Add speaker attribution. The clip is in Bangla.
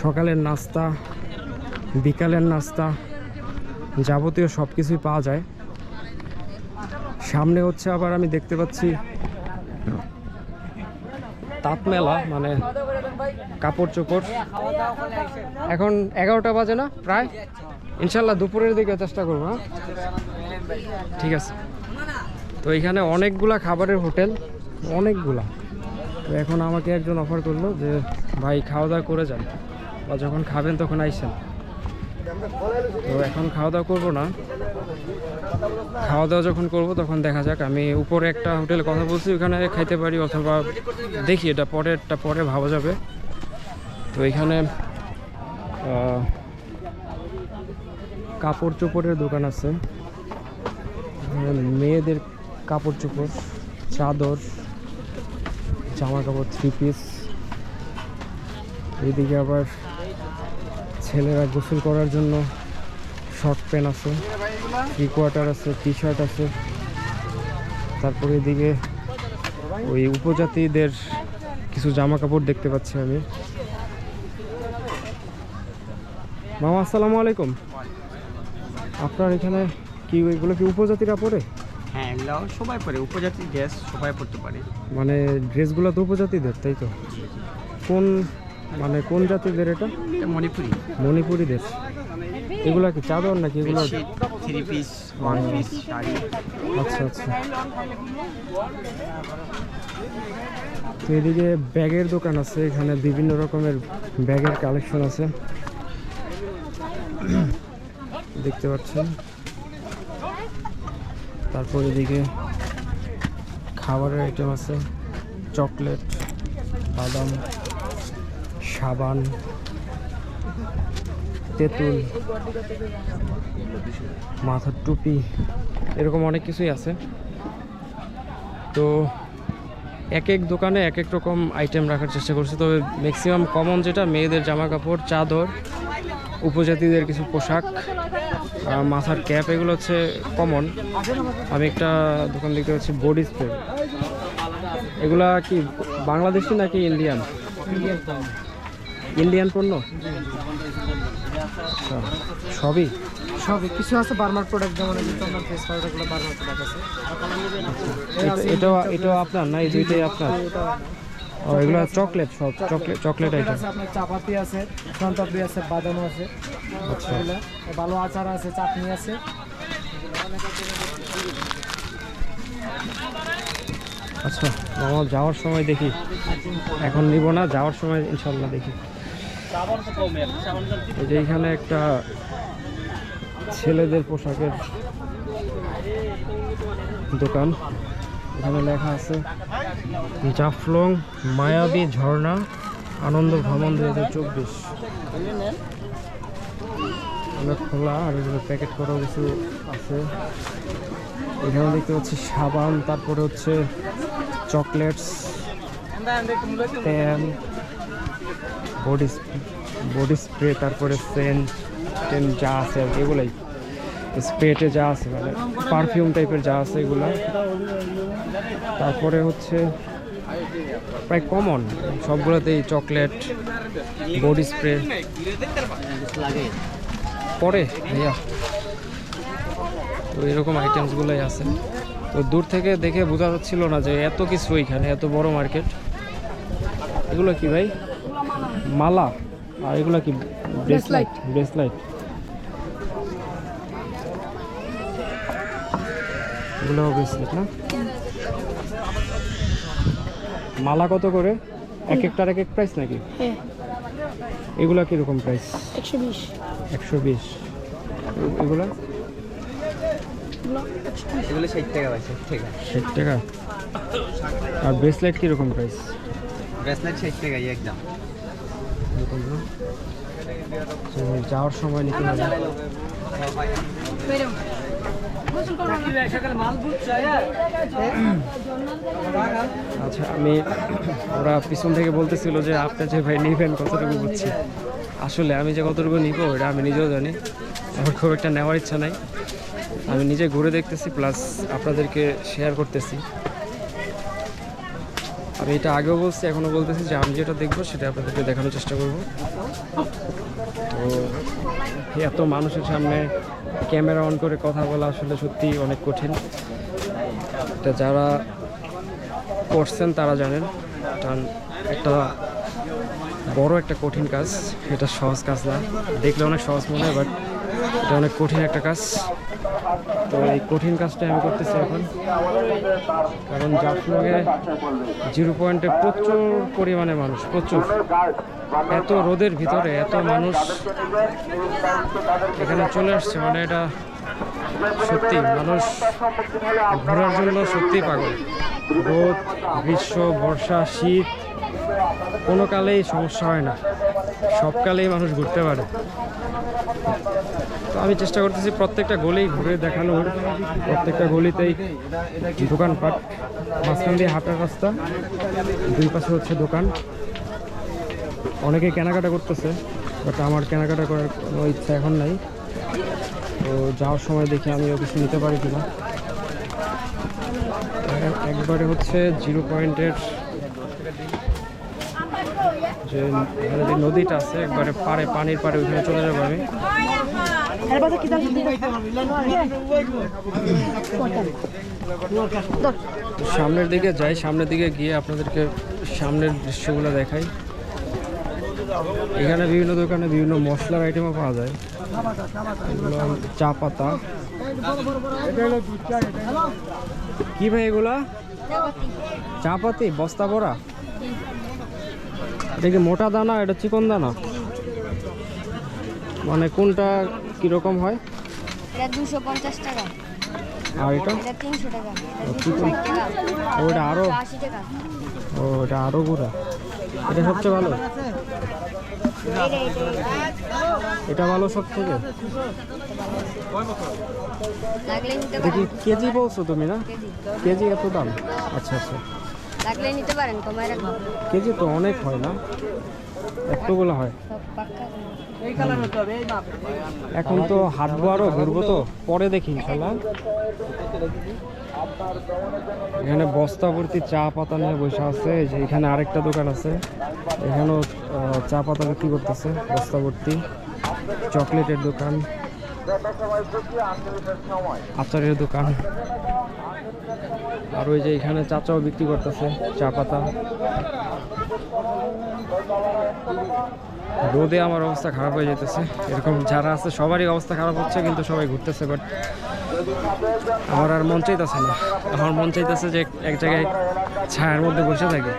Speaker 1: সকালের নাস্তা, বিকালের নাস্তা, যাবতীয় সব কিছুই পাওয়া যায়। সামনে হচ্ছে আবার আমি দেখতে পাচ্ছি তাঁত মেলা মানে কাপড় চোপড় এখন এগারোটা বাজে না প্রায়? ইনশাল্লাহ দুপুরের দিকে চেষ্টা করব হ্যাঁ? ঠিক আছে। তো এখানে অনেকগুলা খাবারের হোটেল, অনেকগুলা। তো এখন আমাকে একজন অফার করল যে, ভাই খাওয়া দাওয়া করে যান। বা যখন খাবেন তখন আইসেন। তো এখন খাওয়া দাওয়া করব না। খাওয়া দাওয়া যখন করব তখন দেখা যাক। আমি উপরে একটা হোটেলে কথা বলছি, ওখানে খাইতে পারি অথবা দেখি, এটা পরে একটা পরে ভাবা যাবে। তো এখানে কাপড় চোপড়ের দোকান আছে। মেয়েদের কাপড় চোপড় চাদর জামা কাপড় থ্রি পিস। এইদিকে আবার ছেলেরা গোসল করার জন্য শর্ট প্যান্ট আছে থ্রি কোয়ার্টার আছে টি শার্ট আছে। তারপরে এদিকে ওই উপজাতিদের কিছু জামা কাপড় দেখতে পাচ্ছি আমি। মামা আসসালামু আলাইকুম। আপনার এখানে কি এগুলো কি উপজাতিরা পরে?
Speaker 2: হ্যাঁ এগুলো সবাই পরে উপজাতি ড্রেস সবাই পরতে পারে।
Speaker 1: মানে ড্রেসগুলো তো উপজাতিদের তাই তো? কোন মানে কোন জাতিদের এটা?
Speaker 2: মণিপুরি।
Speaker 1: মণিপুরীদের এগুলা কি চাদর নাকি এগুলো?
Speaker 2: Three piece one piece sari.
Speaker 1: আচ্ছা। আচ্ছা এদিকে ব্যাগের দোকান আছে এখানে বিভিন্ন রকমের ব্যাগের কালেকশন আছে। দেখতে পাচ্ছেন? তারপর এদিকে খাবারের আইটেম আছে চকলেট বাদাম। সাবান, তেঁতুল, মাথার টুপি, এরকম অনেক কিছুই আছে। তো এক এক দোকানে এক এক রকম আইটেম রাখার চেষ্টা করছি। তবে ম্যাক্সিমাম কমন যেটা, মেয়েদের জামা কাপড় চাদর, উপজাতিদের কিছু পোশাক মাথার ক্যাপ এগুলো হচ্ছে কমন আমি একটা দোকান দেখতে পাচ্ছি বডি স্প্রে এগুলা কি বাংলাদেশি নাকি ইন্ডিয়ান ইন্ডিয়ান পণ্য? সবই?
Speaker 3: সবই। কিছু আছে বার্মার প্রোডাক্ট যেমন এই তোমার ফেস পাউডারগুলো বার্মার প্রোডাক্ট আছে।
Speaker 1: এটা- এটাও এটাও আপনার না? এই দুইটাই আপনার? ও এগুলো চকলেট সব চকলেট চকলেট আইটেম
Speaker 3: আছে আপনার চাপাতি আছে সন্তাপড়ি আছে আছে।
Speaker 1: আচ্ছা।
Speaker 3: ভালো আচার আছে চাটনি আছে।
Speaker 1: আচ্ছা যাওয়ার সময় দেখি। এখন নিব না যাওয়ার সময় ইনশাল্লাহ দেখি। এখানে একটা ছেলেদের পোশাকের দোকান। এখানে লেখা আছে, জাফলং মায়াবী ঝর্ণা, আনন্দ ভ্রমণ দু হাজার চব্বিশ। অনেক খোলা, আর এগুলো প্যাকেট করা কিছু আছে। এখানে দেখতে পাচ্ছি সাবান, তারপরে হচ্ছে চকলেটস তেল বডি বডি স্প্রে তারপরে সেন্ট টেন যা আছে, এগুলাই। স্প্রেটে যা আছে মানে পারফিউম টাইপের যা আছে, এগুলো। তারপরে হচ্ছে প্রায় কমন সবগুলোতেই চকলেট বডি স্প্রে পরে, ভাইয়া। তো এরকম আইটেমসগুলোই আছে। তো দূর থেকে দেখে বোঝা যাচ্ছিল না যে এত কিছু এখানে, এত বড় মার্কেট এগুলো কি ভাই? মালা? আর এগুলো কি ব্রেসলাইট ব্রেসলাইট এগুলো ব্রেসলেট না? মালা কত করে? এক একটার এক এক প্রাইস নাকি?
Speaker 4: হ্যাঁ।
Speaker 1: এগুলা কীরকম প্রাইস
Speaker 4: একশো বিশ।
Speaker 1: একশো বিশ। এগুলা?
Speaker 2: এগুলো ষাট টাকা ভাই ষাট টাকা।
Speaker 1: ষাট টাকা? আর ব্রেসলেট কীরকম প্রাইস
Speaker 2: ব্রেসলেট ষাট টাকা এই একদম।
Speaker 1: যাওয়ার সময় নিতে হবে আচ্ছা আমি, ওরা পিছন থেকে বলতেছিল যে আপনি যে ভাই নেবেন, কতটুকু বুঝছি। আসলে আমি যে কতটুকু নিব এটা আমি নিজেও জানি। আমার খুব একটা নেওয়ার ইচ্ছা নাই। আমি নিজে ঘুরে দেখতেছি প্লাস আপনাদেরকে শেয়ার করতেছি। আমি এটা আগেও বলছি, এখনও বলতেছি যে আমি যেটা দেখব সেটা আপনাদেরকে দেখানোর চেষ্টা করব। তো এত মানুষের সামনে ক্যামেরা অন করে কথা বলা আসলে সত্যি অনেক কঠিন। এটা যারা করছেন তারা জানেন, কারণ একটা বড় একটা কঠিন কাজ, এটা সহজ কাজ না। দেখলে অনেক সহজ মনে হয় বাট এটা অনেক কঠিন একটা কাজ। তো এই কঠিন কাজটা আমি করতেছি এখন। কারণ জাফলংয়ে জিরো পয়েন্টে প্রচুর পরিমাণে মানুষ, প্রচুর। এত রোদের ভিতরে এত মানুষ এখানে চলে আসছে মানে এটা সত্যি মানুষ ঘোরার জন্য সত্যি পাগল। রোদ, গ্রীষ্ম, বর্ষা, শীত, কোনো কালেই সমস্যা হয় না। সব কালেই মানুষ ঘুরতে পারে। তো আমি চেষ্টা করতেছি প্রত্যেকটা গলি ঘুরে দেখানোর। প্রত্যেকটা গলিতেই দোকানপাট, মাঝখান দিয়ে হাঁটার রাস্তা, দুই পাশে হচ্ছে দোকান। অনেকে কেনাকাটা করতেছে বাট আমার কেনাকাটা করার কোনো ইচ্ছা এখন নাই। তো যাওয়ার সময় দেখি আমিও কিছু নিতে পারি কিনা। একবারে হচ্ছে জিরো পয়েন্টের যে এখানে যে নদীটা আছে একবারে পাড়ে পানির পাড়ে ওইখানে চলে যাব আমি। সামনের দিকে যাই সামনের দিকে গিয়ে আপনাদেরকে সামনের দৃশ্যগুলো দেখাই। এখানে বিভিন্ন দোকানে বিভিন্ন মশলার আইটেমও পাওয়া যায়। চা পাতা। কি ভাই এগুলা? চা পাতি। বস্তা ভরা কি মোটা দানা এটা চিকন দানা? মানে কোনটা কীরকম হয়?
Speaker 4: এটা দুশো পঞ্চাশ টাকা।
Speaker 1: আর এটা?
Speaker 4: এটা তিনশো টাকা।
Speaker 1: ওটা আরও?
Speaker 4: এটা আশি টাকা।
Speaker 1: ও এটা আরও গুঁড়া। এটা সবচেয়ে ভালো?
Speaker 4: এটা
Speaker 1: ভালো সব থেকে কি কেজি বলছো তুমি না?
Speaker 4: কেজি
Speaker 1: এত দাম? আচ্ছা আচ্ছা।
Speaker 4: লাগলে নিতে পারেন কমায় রাখব।
Speaker 1: কেজি তো অনেক হয় না? একটুগুলো হয়। এখন তো হাঁটবো আরও ঘুরবো তো পরে দেখি ইনশাল্লাহ। এখানে বস্তা ভর্তি চা পাতা নিয়ে বসে আছে এখানে আরেকটা দোকান আছে। এখানেও চা পাতা বিক্রি করতেছে বস্তা ভর্তি চকলেটের দোকান। আচারের দোকান। আর ওই যে এখানে চাচাও বিক্রি করতেছে, চা পাতা। রোদে আমার অবস্থা খারাপ হয়ে যেতেছে এরকম যারা আছে, সবারই অবস্থা খারাপ হচ্ছে, কিন্তু সবাই ঘুরতেছে বাট আমার আর মন চাইতেছে না। আমার মন চাইতেছে যে এক জায়গায় ছায়ার মধ্যে বসে থাকি।